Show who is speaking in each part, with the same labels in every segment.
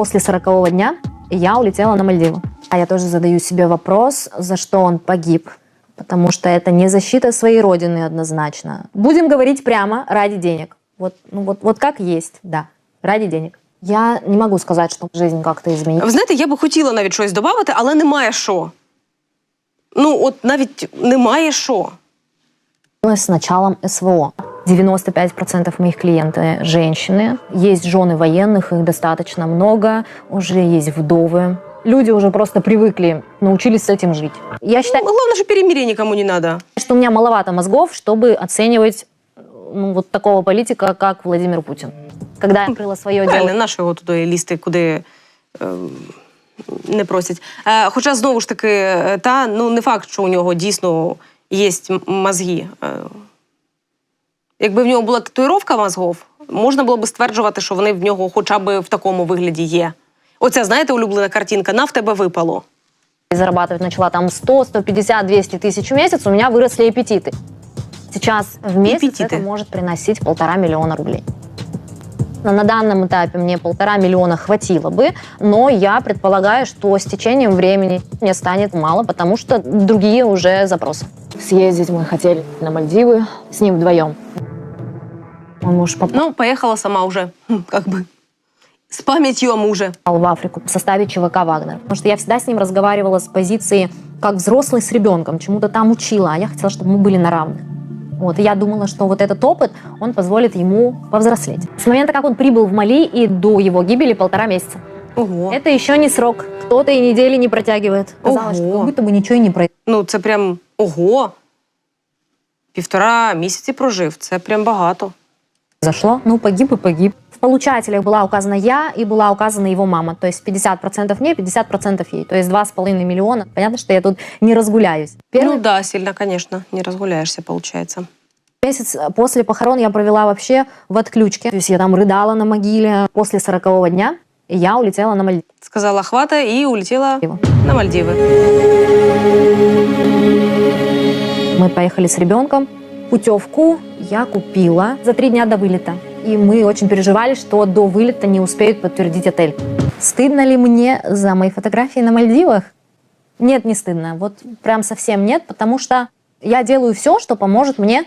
Speaker 1: После сорокового дня я улетела на Мальдивы. А я тоже задаю себе вопрос, за что он погиб. Потому что это не защита своей родины однозначно. Будем говорить прямо, ради денег. Вот, ну вот, вот как есть, да, ради денег. Я не могу сказать, что жизнь как-то изменилась.
Speaker 2: Ви знаєте, я би хотіла навіть щось додати, але немає що. Ну, от навіть немає що.
Speaker 1: с началом СВО. 95% моих клиентов женщины. Есть жены военных, их достаточно много. Уже есть вдовы. Люди уже просто привыкли, научились с этим жить. Я считаю,
Speaker 2: Головне, що перемир'я нікому не треба.
Speaker 1: что у меня маловато мозгов, чтобы оценивать ну, вот такого политика, как Владимир Путин. Когда я открыла свое
Speaker 2: Правильно,
Speaker 1: дело,
Speaker 2: нащо його туди лізти, куди е, не просять. Е, хоча, знову ж таки, е, та, ну, не факт, що у нього дійсно є м- мозги. Е, якби в нього була татуїровка мозгов, можна було б стверджувати, що вони в нього хоча б в такому вигляді є. Оця, знаєте, улюблена картинка на в тебе випало.
Speaker 1: зарабатывать начала там 100, 150, 200 тысяч в месяц, у меня выросли аппетиты. Сейчас в месяц
Speaker 2: Аппетиты.
Speaker 1: это может приносить полтора миллиона рублей. Но На данном этапе мне полтора миллиона хватило бы, но я предполагаю, что с течением времени мне станет мало, потому что другие уже запросы. Съездить мы хотели на Мальдивы с ним вдвоем. Мой муж попал
Speaker 2: Ну, поїхала сама вже, хм, как би. З пам'яттю о муже.
Speaker 1: в Африку в составе ЧВК «Вагнер». Потому что я всегда с ним разговаривала с позиции как взрослый с ребенком, чему-то там учила, а я хотела, чтобы мы были на равных. Вот, и я думала, что вот этот опыт, он позволит ему повзрослеть. С момента, как он прибыл в Мали и до его гибели полтора месяца.
Speaker 2: Ого.
Speaker 1: Это еще не срок. Кто-то и недели не протягивает. Казалось, что
Speaker 2: Ого.
Speaker 1: как будто бы ничего и не произошло.
Speaker 2: Ну, це прям ого. Півтора місяці прожив. Це прям багато.
Speaker 1: Зашло, ну погиб и погиб. В получателях была указана я и была указана его мама. То есть 50% мне, 50% ей. То есть 2,5 миллиона. Понятно, что я тут не разгуляюсь. Первый
Speaker 2: Ну да, сильно, конечно. Не разгуляешься, получается.
Speaker 1: месяц после похорон я провела вообще в отключке. То есть я там рыдала на могиле. После 40 дня я улетела на Мальдивы.
Speaker 2: Сказала хвата і улетіла на Мальдіви.
Speaker 1: Мы поехали с ребенком. Путевку я купила за три дня до вылета. И мы очень переживали, что до вылета не успеют подтвердить отель. Стыдно ли мне за мои фотографии на Мальдивах? Нет, не стыдно. Вот прям совсем нет, потому что я делаю все, что поможет мне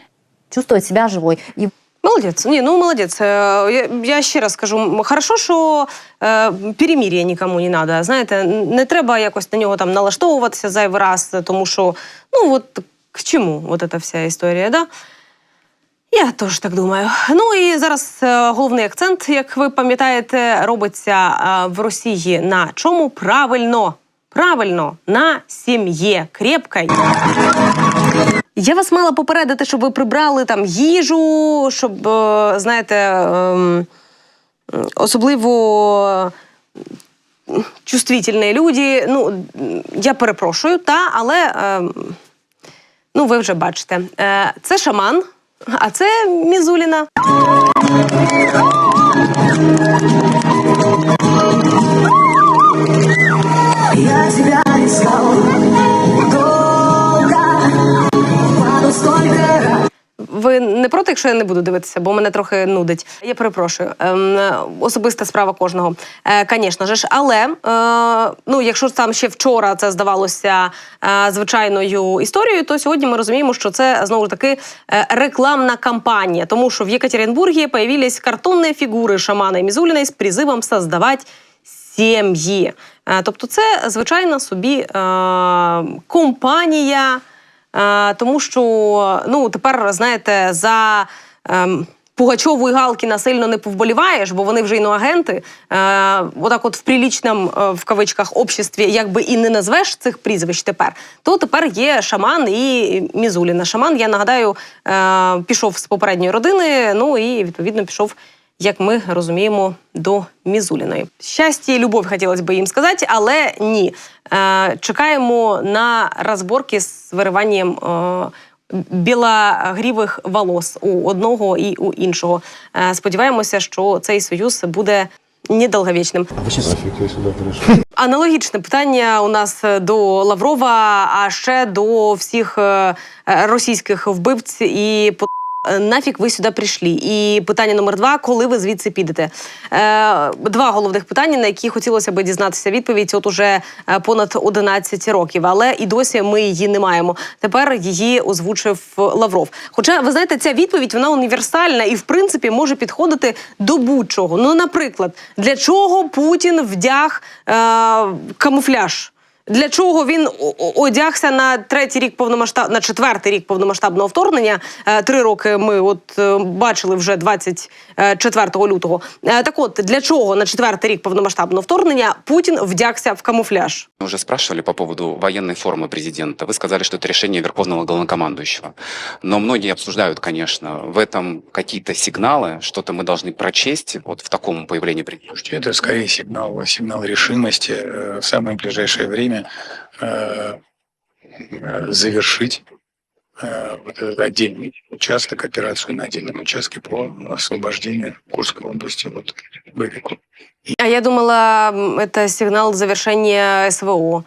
Speaker 1: чувствовать себя живой. И
Speaker 2: Молодець. Ні, ну молодець. Е, Я, я ще раз скажу, м, хорошо, що е, перемір'я нікому не треба. Знаєте, не треба якось на нього там налаштовуватися зайвий раз, тому що ну от к чому от ця вся історія, да? Я теж так думаю. Ну і зараз е, головний акцент, як ви пам'ятаєте, робиться е, в Росії на чому? Правильно, правильно, на сім'ї крепкой. Я вас мала попередити, щоб ви прибрали там їжу, щоб, е, знаєте, ем, особливо чувствительні люди. Ну, я перепрошую, та, але ем, ну, ви вже бачите. Це шаман, а це Мізуліна.
Speaker 3: Я тебя искал долго, раз.
Speaker 2: Ви не проти, якщо я не буду дивитися, бо мене трохи нудить. Я перепрошую. Ем, особиста справа кожного, е, звісно ж. Але е, ну, якщо там ще вчора це здавалося е, звичайною історією, то сьогодні ми розуміємо, що це знову ж таки е, рекламна кампанія, тому що в Єкатеринбургі появились картонні фігури шамана Мізуліної з призивом создавати сім'ї. Е, Тобто, це звичайна собі е, компанія. Е, тому що ну тепер знаєте за. ем, Пугачову і Галкіна сильно не повболіваєш, бо вони вже іноагенти. Е, отак, от в прилічному е, в кавичках обществі, якби і не назвеш цих прізвищ тепер, то тепер є шаман і Мізуліна. Шаман, я нагадаю, е, пішов з попередньої родини. Ну і відповідно пішов, як ми розуміємо, до Мізуліної. Щастя і любов хотілося б їм сказати, але ні. Е, чекаємо на розборки з вириванням. Е, білогрівих волос у одного і у іншого. Е, Сподіваємося, що цей союз буде
Speaker 4: пришел.
Speaker 2: Аналогічне питання у нас до Лаврова, а ще до всіх російських вбивць і по Нафік ви сюди прийшли? І питання номер два: коли ви звідси підете? Е, два головних питання, на які хотілося би дізнатися відповідь. От уже е, понад 11 років, але і досі ми її не маємо. Тепер її озвучив Лавров. Хоча ви знаєте, ця відповідь вона універсальна і в принципі може підходити до будь-чого. Ну, наприклад, для чого Путін вдяг е, камуфляж? Для чого він о- о- одягся на третій рік повномасштаб... на четвертий рік повномасштабного вторгнення? Е, Три роки ми от е, бачили вже 24 лютого. Е, Так от для чого на четвертий рік повномасштабного вторгнення Путін вдягся в камуфляж?
Speaker 5: Мы уже спрашивали по поводу военной формы президента. Вы сказали, что это решение Верховного Главнокомандующего. Но многие обсуждают, конечно, в этом какие-то сигналы, что-то мы должны прочесть вот в таком появлении президента.
Speaker 6: Слушайте, это скорее сигнал, сигнал решимости э, в самое ближайшее время э, э, завершить э, вот этот отдельный участок, операцию на отдельном участке по освобождению Курской области от Бабику.
Speaker 2: А я думала, м, це сигнал завершення СВО.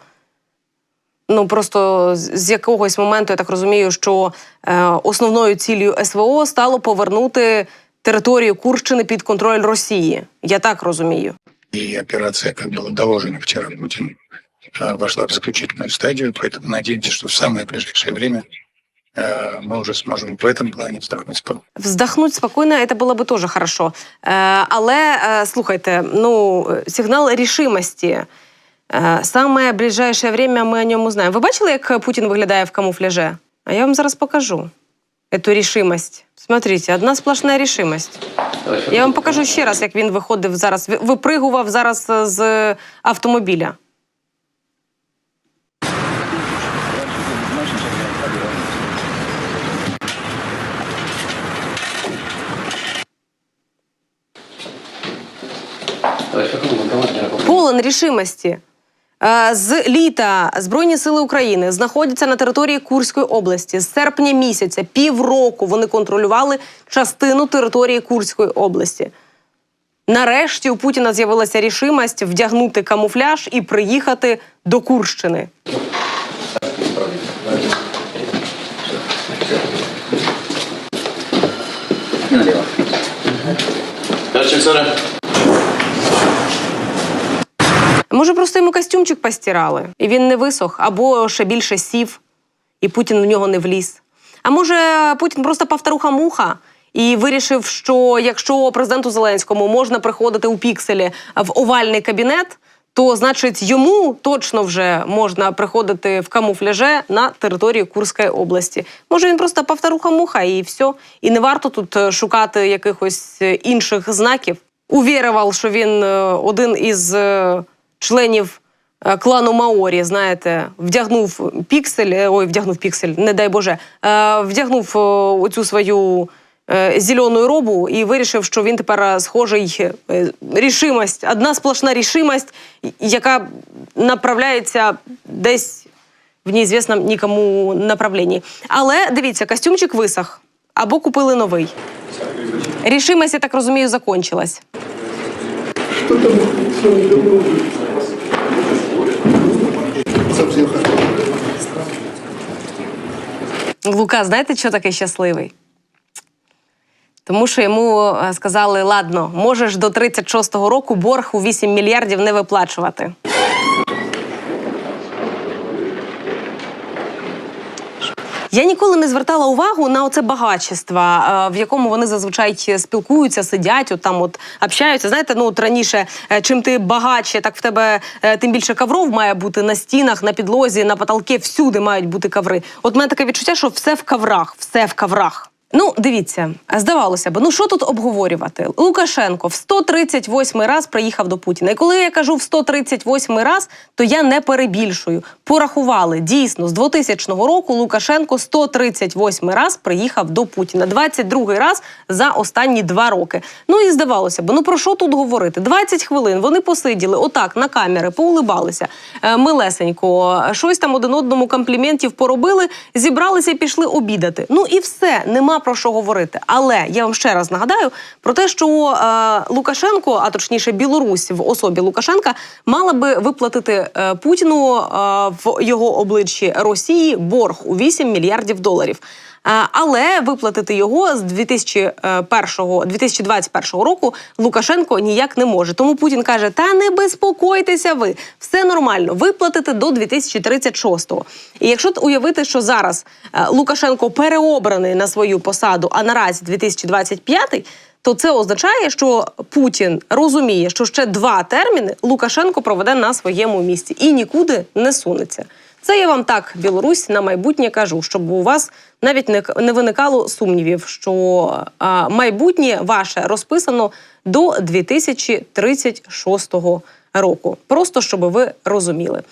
Speaker 2: Ну просто з з якогось моменту я так розумію, що е, основною ціллю СВО стало повернути територію Курщини під контроль Росії. Я так розумію.
Speaker 6: И операция, как было доложено вчера Путин, э, вошла в заключительную стадию, поэтому надеемся, что в самое ближайшее время э, мы уже сможем в этом плане вздохнуть спокойно.
Speaker 2: Вздохнуть спокійно, це було би теж хорошо. Е, але е, слухайте, ну е, сигнал рішимості. Е, саме ближайшее время ми о ньому знаємо. Ви бачили, як Путін виглядає в камуфляже? А я вам зараз покажу эту рішимость. Смотрите, одна сплошна рішимость. Я вам покажу ще раз, як він виходив зараз, ви- випригував зараз е, з автомобіля. Полон рішимості. Е, З літа Збройні сили України знаходяться на території Курської області. З серпня місяця, півроку вони контролювали частину території Курської області. Нарешті у Путіна з'явилася рішимость вдягнути камуфляж і приїхати до Курщини. Може, просто йому костюмчик постирали, і він не висох, або ще більше сів, і Путін в нього не вліз. А може, Путін просто повторуха-муха і вирішив, що якщо президенту Зеленському можна приходити у пікселі в овальний кабінет, то значить йому точно вже можна приходити в камуфляже на територію Курської області. Може, він просто повторуха-муха і все. І не варто тут е, шукати якихось е, інших знаків. Увірував, що він е, один із членів е, клану Маорі, знаєте, вдягнув піксель, е, ой, вдягнув піксель, не дай Боже, е, вдягнув оцю свою зелену робу і вирішив, що він тепер схожий рішимость, одна сплошна рішимость, яка направляється десь в неізвісному нікому направленні. Але дивіться, костюмчик висох або купили новий. Рішимость, я так розумію, закончилась. Лука, знаєте, що такий щасливий? Тому що йому е, сказали: ладно, можеш до 36-го року борг у 8 мільярдів не виплачувати. Я ніколи не звертала увагу на оце багатство, е, в якому вони зазвичай спілкуються, сидять, от там от общаються. Знаєте, ну от раніше, е, чим ти багатше, так в тебе е, тим більше кавров має бути на стінах, на підлозі, на потолки, всюди мають бути каври. От мене таке відчуття, що все в каврах, все в каврах. Ну, дивіться, здавалося б, ну що тут обговорювати? Лукашенко в 138 раз приїхав до Путіна. І коли я кажу в 138 раз, то я не перебільшую. Порахували дійсно з 2000 року Лукашенко 138 раз приїхав до Путіна. 22 раз за останні два роки. Ну і здавалося б, ну про що тут говорити? 20 хвилин вони посиділи отак на камери, поулибалися е, милесенько, щось там один одному компліментів поробили, зібралися і пішли обідати. Ну і все, нема про що говорити. Але я вам ще раз нагадаю про те, що е, Лукашенко, а точніше Білорусь в особі Лукашенка, мала би виплатити е, Путіну е, в його обличчі Росії борг у 8 мільярдів доларів. Але виплатити його з 2001, 2021 року Лукашенко ніяк не може. Тому Путін каже: та не безпокойтеся ви, все нормально, виплатите до 2036-го. І якщо уявити, що зараз е, Лукашенко переобраний на свою посаду, а наразі 2025, то це означає, що Путін розуміє, що ще два терміни Лукашенко проведе на своєму місці і нікуди не сунеться. Це я вам так, Білорусь, на майбутнє кажу, щоб у вас навіть не, не виникало сумнівів, що а, майбутнє ваше розписано до 2036 року. Просто щоб ви розуміли.